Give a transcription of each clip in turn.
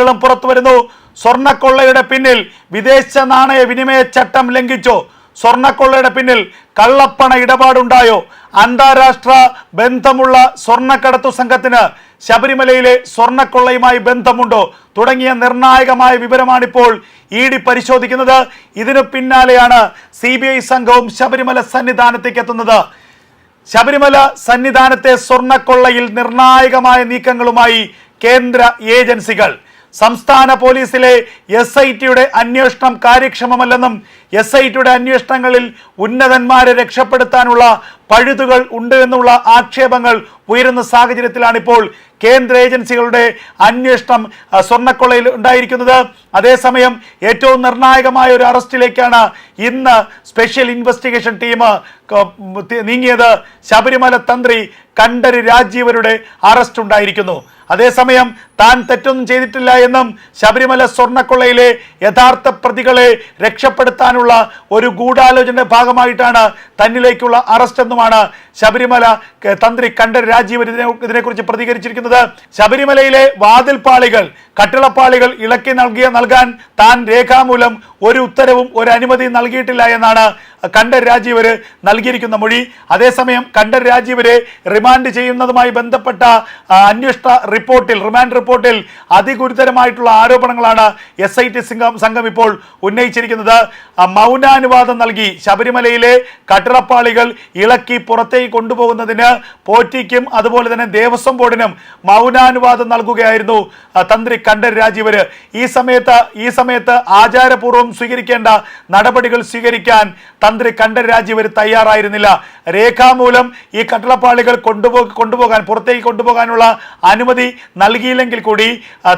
ും പുറത്തു വരുന്നു. സ്വർണക്കൊള്ളയുടെ പിന്നിൽ വിദേശ നാണയ വിനിമയ ചട്ടം ലംഘിച്ചോ. സ്വർണക്കൊള്ളയുടെ പിന്നിൽ കള്ളപ്പണ ഇടപാടുണ്ടായോ? അന്താരാഷ്ട്ര ബന്ധമുള്ള സ്വർണക്കടത്തു സംഘത്തിന് ശബരിമലയിലെ സ്വർണക്കൊള്ളയുമായി ബന്ധമുണ്ടോ? തുടങ്ങിയ നിർണായകമായ വിവരമാണിപ്പോൾ ഇ ഡി പരിശോധിക്കുന്നത്. ഇതിനു പിന്നാലെയാണ് സി ബി ഐ സംഘവും ശബരിമല സന്നിധാനത്തേക്ക് എത്തുന്നത്. ശബരിമല സന്നിധാനത്തെ സ്വർണക്കൊള്ളയിൽ നിർണായകമായ നീക്കങ്ങളുമായി കേന്ദ്ര ഏജൻസികൾ സംസ്ഥാന പോലീസിലെ എസ് ഐ ടിയുടെ അന്വേഷണം കാര്യക്ഷമമല്ലെന്നും എസ് ഐ ടിയുടെ അന്വേഷണങ്ങളിൽ ഉന്നതന്മാരെ രക്ഷപ്പെടുത്താനുള്ള പഴുതുകൾ ഉണ്ട് എന്നുള്ള ആക്ഷേപങ്ങൾ ഉയരുന്ന സാഹചര്യത്തിലാണിപ്പോൾ കേന്ദ്ര ഏജൻസികളുടെ അന്വേഷണം സ്വർണക്കൊള്ളയിൽ ഉണ്ടായിരിക്കുന്നത്. അതേസമയം ഏറ്റവും നിർണായകമായ ഒരു അറസ്റ്റിലേക്കാണ് ഇന്ന് സ്പെഷ്യൽ ഇൻവെസ്റ്റിഗേഷൻ ടീം നീങ്ങിയത്. ശബരിമല തന്ത്രി കണ്ഠര് രാജീവരുടെ അറസ്റ്റ് ഉണ്ടായിരിക്കുന്നു. അതേസമയം താൻ തെറ്റൊന്നും ചെയ്തിട്ടില്ല എന്നും ശബരിമല സ്വർണക്കൊള്ളയിലെ യഥാർത്ഥ പ്രതികളെ രക്ഷപ്പെടുത്താനുള്ള ഒരു ഗൂഢാലോചനയുടെ ഭാഗമായിട്ടാണ് തന്നിലേക്കുള്ള അറസ്റ്റ് എന്നുമാണ് ശബരിമല തന്ത്രി കണ്ഠര് രാജീവൻ ഇതിനെ ഇതിനെക്കുറിച്ച് പ്രതികരിച്ചിരിക്കുന്നത്. ശബരിമലയിലെ വാതിൽപ്പാളികൾ കട്ടിളപ്പാളികൾ ഇളക്കി നൽകിയ നൽകാൻ താൻ രേഖാമൂലം ഒരു ഉത്തരവും ഒരു അനുമതിയും നൽകിയിട്ടില്ല എന്നാണ് കണ്ഠര് രാജീവര് നൽകിയിരിക്കുന്ന മൊഴി. അതേസമയം കണ്ടർ രാജീവരെ റിമാൻഡ് ചെയ്യുന്നതുമായി ബന്ധപ്പെട്ട അന്വേഷണ റിപ്പോർട്ടിൽ റിമാൻഡ് റിപ്പോർട്ടിൽ അതിഗുരുതരമായിട്ടുള്ള ആരോപണങ്ങളാണ് എസ് ഐ ടി സംഘം സംഘം ഇപ്പോൾ ഉന്നയിച്ചിരിക്കുന്നത്. മൗനാനുവാദം നൽകി ശബരിമലയിലെ കട്ടിടപ്പാളികൾ ഇളക്കി പുറത്തേക്ക് കൊണ്ടുപോകുന്നതിന് പോറ്റിക്കും അതുപോലെ തന്നെ ദേവസ്വം ബോർഡിനും മൗനാനുവാദം നൽകുകയായിരുന്നു തന്ത്രി കണ്ടർ രാജീവര്. ഈ സമയത്ത് ഈ സമയത്ത് ആചാരപൂർവം സ്വീകരിക്കേണ്ട നടപടികൾ സ്വീകരിക്കാൻ തന്ത്രി കണ്ഠൻ രാജീവര് തയ്യാറായിരുന്നില്ല. രേഖാമൂലം ഈ കട്ടളപ്പാളികൾ കൊണ്ടുപോ കൊണ്ടുപോകാൻ പുറത്തേക്ക് കൊണ്ടുപോകാനുള്ള അനുമതി നൽകിയില്ലെങ്കിൽ കൂടി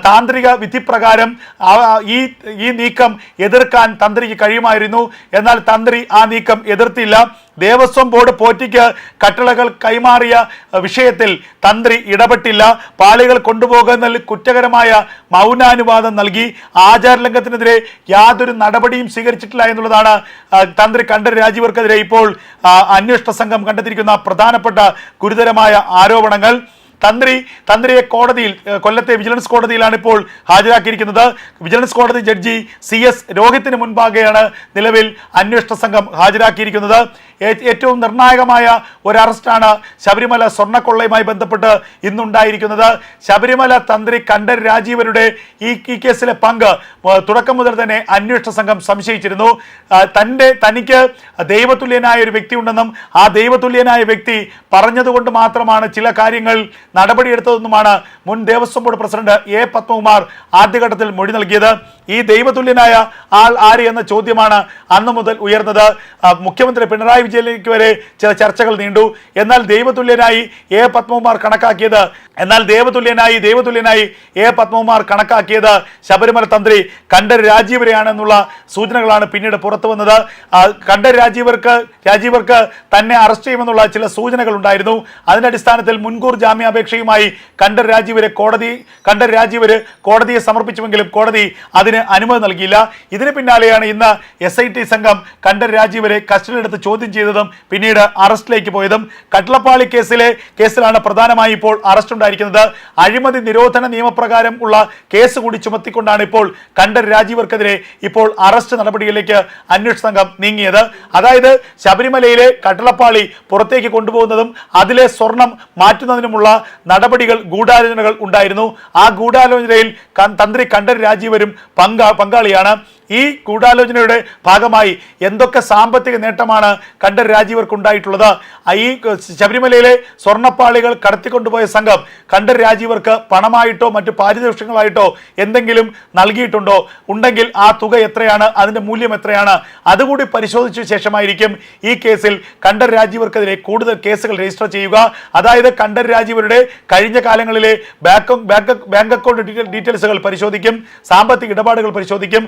താന്ത്രിക വിധിപ്രകാരം ഈ ഈ നീക്കം എതിർക്കാൻ തന്ത്രിക്ക് കഴിയുമായിരുന്നു. എന്നാൽ തന്ത്രി ആ നീക്കം എതിർത്തില്ല. ദേവസ്വം ബോർഡ് പോറ്റിക്ക് കട്ടളകൾ കൈമാറിയ വിഷയത്തിൽ തന്ത്രി ഇടപെട്ടില്ല. പാളികൾ കൊണ്ടുപോകുന്നതിൽ കുറ്റകരമായ മൗനാനുവാദം നൽകി. ആചാരലംഘനത്തിനെതിരെ യാതൊരു നടപടിയും സ്വീകരിച്ചിട്ടില്ല എന്നുള്ളതാണ് തന്ത്രി കണ്ഠര് രാജീവർക്കെതിരെ ഇപ്പോൾ അന്വേഷണ സംഘം കണ്ടെത്തിയിരിക്കുന്ന പ്രധാനപ്പെട്ട ഗുരുതരമായ ആരോപണങ്ങൾ. തന്ത്രി തന്ത്രിയെ കോടതിയിൽ കൊല്ലത്തെ വിജിലൻസ് കോടതിയിലാണ് ഇപ്പോൾ ഹാജരാക്കിയിരിക്കുന്നത്. വിജിലൻസ് കോടതി ജഡ്ജി സി എസ് രോഹിത്തിന് മുൻപാകെയാണ് നിലവിൽ അന്വേഷണ സംഘം ഹാജരാക്കിയിരിക്കുന്നത്. ഏറ്റവും നിർണായകമായ ഒരു അറസ്റ്റാണ് ശബരിമല സ്വർണക്കൊള്ളയുമായി ബന്ധപ്പെട്ട് ഇന്നുണ്ടായിരിക്കുന്നത്. ശബരിമല തന്ത്രി കണ്ഠൻ രാജീവരുടെ ഈ ഈ കേസിലെ പങ്ക് തുടക്കം മുതൽ തന്നെ അന്വേഷണ സംഘം സംശയിച്ചിരുന്നു. തന്റെ തനിക്ക് ദൈവതുല്യനായ ഒരു വ്യക്തി ഉണ്ടെന്നും ആ ദൈവതുല്യനായ വ്യക്തി പറഞ്ഞതുകൊണ്ട് മാത്രമാണ് ചില കാര്യങ്ങൾ നടപടിയെടുത്തതെന്നുമാണ് മുൻ Devaswom board president A Padmakumar ആദ്യഘട്ടത്തിൽ മൊഴി നൽകിയത്. ഈ ദൈവതുല്യനായ ആൾ ആര് എന്ന ചോദ്യമാണ് അന്നു മുതൽ ഉയർന്നത്. മുഖ്യമന്ത്രി പിണറായി വിജയനിലേക്ക് വരെ ചില ചർച്ചകൾ നീണ്ടു. എന്നാൽ ദൈവതുല്യനായി എ പത്മകുമാർ കണക്കാക്കിയത് എന്നാൽ ദേവതുല്യനായി ദൈവതുല്യനായി എ പത്മകുമാർ കണക്കാക്കിയത് ശബരിമല തന്ത്രി കണ്ഠര് രാജീവരെയാണെന്നുള്ള സൂചനകളാണ് പിന്നീട് പുറത്തു വന്നത്. ആ, കണ്ഠര് രാജീവർക്ക് രാജീവർക്ക് തന്നെ അറസ്റ്റ് ചെയ്യുമെന്നുള്ള ചില സൂചനകൾ ഉണ്ടായിരുന്നു. അതിന്റെ അടിസ്ഥാനത്തിൽ മുൻകൂർ ജാമ്യാപേക്ഷയുമായി കണ്ടർ രാജീവരെ കോടതി കണ്ടർ രാജീവര് കോടതിയെ സമർപ്പിച്ചുവെങ്കിലും കോടതി അതിന് അനുമതി നൽകിയില്ല. ഇതിന് പിന്നാലെയാണ് ഇന്ന് എസ് സംഘം കണ്ടർ രാജീവരെ കസ്റ്റഡിയിലെടുത്ത് ചോദ്യം ചെയ്തതും പിന്നീട് അറസ്റ്റിലേക്ക് പോയതും കട്ടളപ്പാളി കേസിലെ കേസിലാണ് പ്രധാനമായി ഇപ്പോൾ അറസ്റ്റ് ഉണ്ടായിരിക്കുന്നത്. അഴിമതി നിരോധന നിയമപ്രകാരം ഉള്ള കേസ് കൂടി ചുമത്തിക്കൊണ്ടാണ് ഇപ്പോൾ കണ്ടർ രാജീവർക്കെതിരെ ഇപ്പോൾ അറസ്റ്റ് നടപടികളിലേക്ക് അന്വേഷണ സംഘം നീങ്ങിയത്. അതായത് ശബരിമലയിലെ കട്ടളപ്പാളി പുറത്തേക്ക് കൊണ്ടുപോകുന്നതും അതിലെ സ്വർണം മാറ്റുന്നതിനുമുള്ള നടപടികൾ ഗൂഢാലോചനകൾ ഉണ്ടായിരുന്നു. ആ ഗൂഢാലോചനയിൽ തന്ത്രി കണ്ടർ രാജീവരും പങ്കാ പങ്കാളിയാണ്. ഈ ഗൂഢാലോചനയുടെ ഭാഗമായി എന്തൊക്കെ സാമ്പത്തിക നേട്ടമാണ് കണ്ടർ രാജീവർക്ക് ഉണ്ടായിട്ടുള്ളത് ഈ ശബരിമലയിലെ സ്വർണപ്പാളികൾ കടത്തിക്കൊണ്ടുപോയ സംഘം കണ്ടർ രാജീവർക്ക് പണമായിട്ടോ മറ്റു പാരിതോഷികങ്ങളായിട്ടോ എന്തെങ്കിലും നൽകിയിട്ടുണ്ടോ? ഉണ്ടെങ്കിൽ ആ തുക എത്രയാണ്? അതിന്റെ മൂല്യം എത്രയാണ്? അതുകൂടി പരിശോധിച്ച ശേഷമായിരിക്കും ഈ കേസിൽ കണ്ടർ രാജീവർക്കെതിരെ കൂടുതൽ കേസുകൾ രജിസ്റ്റർ ചെയ്യുക. അതായത് കണ്ടർ രാജീവരുടെ കഴിഞ്ഞ കാലങ്ങളിലെ bank bank bank account detail- ഡീറ്റെയിൽസുകൾ പരിശോധിക്കും സാമ്പത്തിക ഇടപാടുകൾ പരിശോധിക്കും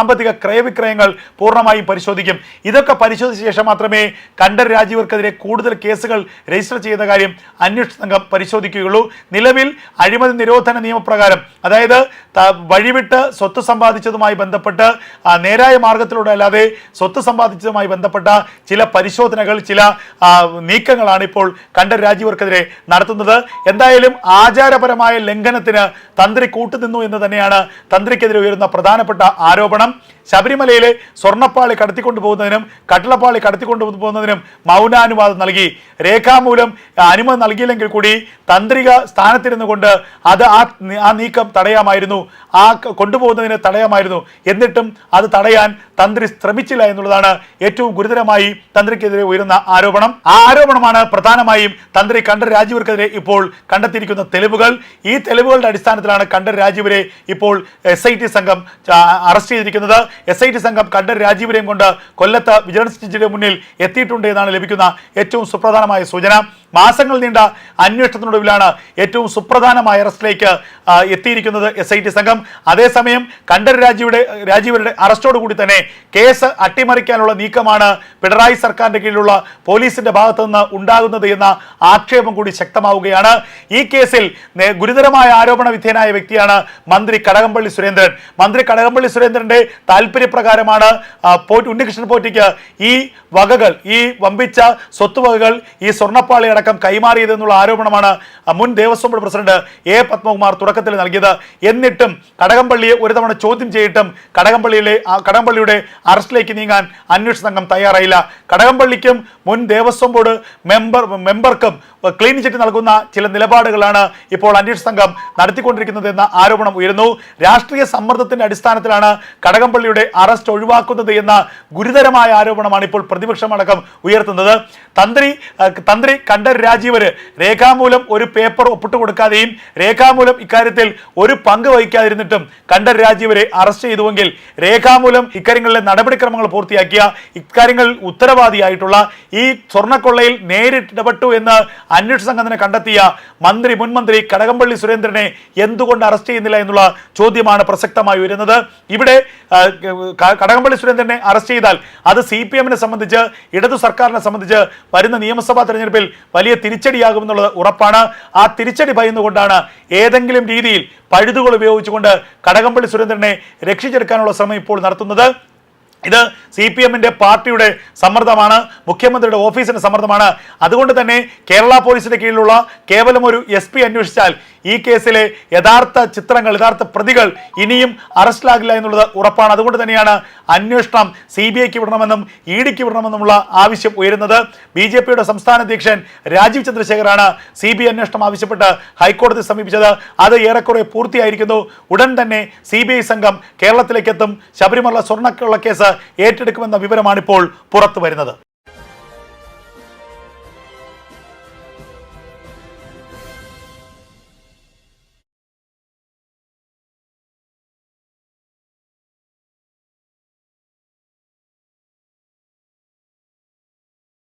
സാമ്പത്തിക ക്രയവിക്രയങ്ങൾ പൂർണമായും പരിശോധിക്കും. ഇതൊക്കെ പരിശോധിച്ച ശേഷം മാത്രമേ കണ്ടർ രാജീവർക്കെതിരെ കൂടുതൽ കേസുകൾ രജിസ്റ്റർ ചെയ്യുന്ന കാര്യം അന്വേഷണ സംഘം പരിശോധിക്കുകയുള്ളൂ. നിലവിൽ അഴിമതി നിരോധന നിയമപ്രകാരം അതായത് വഴിവിട്ട് സ്വത്ത് സമ്പാദിച്ചതുമായി ബന്ധപ്പെട്ട് നേരായ മാർഗത്തിലൂടെ അല്ലാതെ സ്വത്ത് സമ്പാദിച്ചതുമായി ബന്ധപ്പെട്ട ചില പരിശോധനകൾ ചില നീക്കങ്ങളാണ് ഇപ്പോൾ കണ്ടർ രാജീവർക്കെതിരെ നടത്തുന്നത്. എന്തായാലും ആചാരപരമായ ലംഘനത്തിന് തന്ത്രി കൂട്ടുനിന്നു എന്ന് തന്നെയാണ് തന്ത്രിക്കെതിരെ ഉയരുന്ന പ്രധാനപ്പെട്ട ആരോപണം. ശബരിമലയിലെ സ്വർണപ്പാളി കടത്തിക്കൊണ്ടു പോകുന്നതിനും കട്ടിളപ്പാളി കടത്തിക്കൊണ്ടു പോകുന്നതിനും മൗനാനുവാദം നൽകി. രേഖാമൂലം അനുമതി നൽകിയില്ലെങ്കിൽ കൂടി തന്ത്രിക സ്ഥാനത്തിരുന്നു കൊണ്ട് അത് ആ ആ നീക്കം തടയാമായിരുന്നു. ആ കൊണ്ടുപോകുന്നതിനെ തടയാമായിരുന്നു. എന്നിട്ടും അത് തടയാൻ തന്ത്രി ശ്രമിച്ചില്ല എന്നുള്ളതാണ് ഏറ്റവും ഗുരുതരമായി തന്ത്രിക്കെതിരെ ഉയരുന്ന ആരോപണം. ആ ആരോപണമാണ് പ്രധാനമായും തന്ത്രി കണ്ഠർ രാജീവർക്കെതിരെ ഇപ്പോൾ കണ്ടെത്തിയിരിക്കുന്ന തെളിവുകൾ. ഈ തെളിവുകളുടെ അടിസ്ഥാനത്തിലാണ് കണ്ഠർ രാജീവരെ ഇപ്പോൾ എസ് സംഘം അറസ്റ്റ് ചെയ്തിരിക്കുന്നത്. എസ് ഐ ടി സംഘം കണ്ടർ രാജീവരെയും കൊണ്ട് കൊല്ലത്ത് വിജിലൻസ് ജഡ്ജിയുടെ മുന്നിൽ എത്തിയിട്ടുണ്ട് എന്നാണ് ലഭിക്കുന്ന ഏറ്റവും സുപ്രധാനമായ സൂചന. മാസങ്ങൾ നീണ്ട അന്വേഷണത്തിനൊടുവിലാണ് ഏറ്റവും സുപ്രധാനമായ അറസ്റ്റിലേക്ക് എത്തിയിരിക്കുന്നത് എസ് സംഘം. അതേസമയം കണ്ടർ രാജീവയുടെ രാജീവരുടെ അറസ്റ്റോടുകൂടി തന്നെ കേസ് അട്ടിമറിക്കാനുള്ള നീക്കമാണ് പിണറായി സർക്കാരിന്റെ കീഴിലുള്ള പോലീസിന്റെ ഭാഗത്തു നിന്ന് ഉണ്ടാകുന്നത് എന്ന ആക്ഷേപം കൂടി ശക്തമാവുകയാണ്. ഈ കേസിൽ ഗുരുതരമായ ആരോപണ വിധേയനായ വ്യക്തിയാണ് മന്ത്രി കടകംപള്ളി സുരേന്ദ്രൻ. മന്ത്രി കടകംപള്ളി സുരേന്ദ്രന്റെ താല്പര്യപ്രകാരമാണ് ഉണ്ണികൃഷ്ണൻ പോറ്റിക്ക് ഈ വകകൾ ഈ വമ്പിച്ച സ്വത്തുവകകൾ ഈ സ്വർണപ്പാളി അടക്കം കൈമാറിയതെന്നുള്ള ആരോപണമാണ് മുൻ Devaswom board president A Padmakumar തുടക്കത്തിൽ നൽകിയത്. എന്നിട്ടും കടകംപള്ളിയെ ഒരു തവണ ചോദ്യം ചെയ്തിട്ടും കടകംപള്ളിയിലെ കടകംപള്ളിയുടെ അറസ്റ്റിലേക്ക് നീങ്ങാൻ അന്വേഷണ സംഘം തയ്യാറായില്ല. കടകംപള്ളിക്കും മുൻ ദേവസ്വം ബോർഡ് മെമ്പർ മെമ്പർക്കും ക്ലീൻ ചിറ്റ് നൽകുന്ന ചില നിലപാടുകളാണ് ഇപ്പോൾ അന്വേഷണ സംഘം നടത്തിക്കൊണ്ടിരിക്കുന്നത് എന്ന ആരോപണം ഉയരുന്നു. രാഷ്ട്രീയ സമ്മർദ്ദത്തിന്റെ അടിസ്ഥാനത്തിലാണ് കടകംപള്ളിയുടെ അറസ്റ്റ് ഒഴിവാക്കുന്നത് എന്ന ഗുരുതരമായ ആരോപണമാണ് ഇപ്പോൾ പ്രതിപക്ഷമടക്കം ഉയർത്തുന്നത്. തന്ത്രി തന്ത്രി തന്ത്രി കണ്ഠർ രാജീവര് രേഖാമൂലം ഒരു പേപ്പർ ഒപ്പിട്ട് കൊടുക്കാതെയും രേഖാമൂലം ഇക്കാര്യത്തിൽ ഒരു പങ്ക് വഹിക്കാതിരുന്നിട്ടും കണ്ഠർ രാജീവരെ അറസ്റ്റ് ചെയ്തുവെങ്കിൽ രേഖാമൂലം ഇക്കാര്യങ്ങളിലെ നടപടിക്രമങ്ങൾ പൂർത്തിയാക്കിയ ഇക്കാര്യങ്ങളിൽ ഉത്തരവാദിയായിട്ടുള്ള ഈ സ്വർണക്കൊള്ളയിൽ നേരിട്ട് ഇടപെട്ടു എന്ന് അന്വേഷണ സംഘത്തിനെ കണ്ടെത്തിയ മന്ത്രി മുൻമന്ത്രി കടകംപള്ളി സുരേന്ദ്രനെ എന്തുകൊണ്ട് അറസ്റ്റ് ചെയ്യുന്നില്ല എന്നുള്ള ചോദ്യമാണ് പ്രസക്തമായി വരുന്നത് ഇവിടെ കടകംപള്ളി സുരേന്ദ്രനെ അറസ്റ്റ് ചെയ്താൽ അത് സി പി എമ്മിനെ സംബന്ധിച്ച് ഇടതു സർക്കാരിനെ സംബന്ധിച്ച് വരുന്ന നിയമസഭാ തെരഞ്ഞെടുപ്പിൽ വലിയ തിരിച്ചടിയാകുമെന്നുള്ളത് ഉറപ്പാണ്. ആ തിരിച്ചടി ഭയന്നുകൊണ്ടാണ് ഏതെങ്കിലും രീതിയിൽ പഴുതുകൾ ഉപയോഗിച്ചുകൊണ്ട് കടകംപള്ളി സുരേന്ദ്രനെ രക്ഷിച്ചെടുക്കാനുള്ള ശ്രമം ഇപ്പോൾ നടത്തുന്നത്. ഇത് സി പി എമ്മിന്റെ പാർട്ടിയുടെ സമ്മർദ്ദമാണ് മുഖ്യമന്ത്രിയുടെ ഓഫീസിന്റെ സമ്മർദ്ദമാണ്. അതുകൊണ്ട് തന്നെ കേരള പോലീസിന്റെ കീഴിലുള്ള കേവലം ഒരു എസ് പി അന്വേഷിച്ചാൽ ഈ കേസിലെ യഥാർത്ഥ ചിത്രങ്ങൾ യഥാർത്ഥ പ്രതികൾ ഇനിയും അറസ്റ്റിലാകില്ല എന്നുള്ളത് ഉറപ്പാണ്. അതുകൊണ്ട് തന്നെയാണ് അന്വേഷണം സി ബി ഐക്ക് വിടണമെന്നും ഇ ഡിക്ക് വിടണമെന്നുമുള്ള ആവശ്യം ഉയരുന്നത്. ബി ജെ പിയുടെ സംസ്ഥാന അധ്യക്ഷൻ രാജീവ് ചന്ദ്രശേഖറാണ് സി ബി അന്വേഷണം ആവശ്യപ്പെട്ട് ഹൈക്കോടതി സമീപിച്ചത്. അത് ഏറെക്കുറെ പൂർത്തിയായിരിക്കുന്നു. ഉടൻ തന്നെ സി സംഘം കേരളത്തിലേക്ക് എത്തും. ശബരിമല സ്വർണക്കുള്ള കേസ് ഏറ്റെടുക്കുമെന്ന വിവരമാണിപ്പോൾ പുറത്തു വരുന്നത്